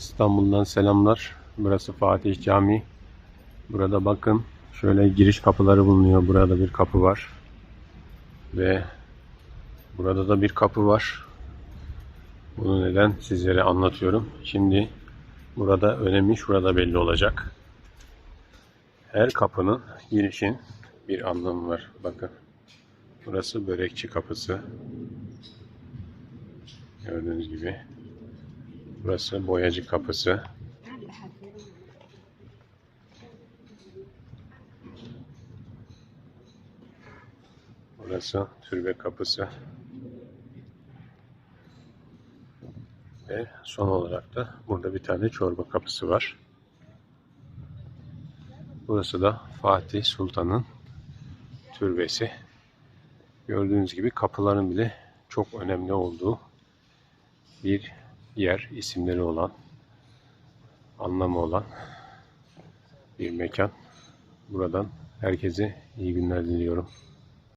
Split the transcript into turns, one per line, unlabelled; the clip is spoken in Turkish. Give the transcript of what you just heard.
İstanbul'dan selamlar. Burası Fatih Camii. Burada bakın şöyle giriş kapıları bulunuyor. Burada bir kapı var. Ve burada da bir kapı var. Bunu neden sizlere anlatıyorum. Şimdi burada önemi şurada belli olacak. Her kapının girişin bir anlamı var. Bakın. Burası börekçi kapısı. Gördüğünüz gibi. Burası boyacı kapısı. Burası türbe kapısı. Ve son olarak da burada bir tane çorba kapısı var. Burası da Fatih Sultan'ın türbesi. Gördüğünüz gibi kapıların bile çok önemli olduğu bir yer, isimleri olan, anlamı olan bir mekan. Buradan herkese iyi günler diliyorum.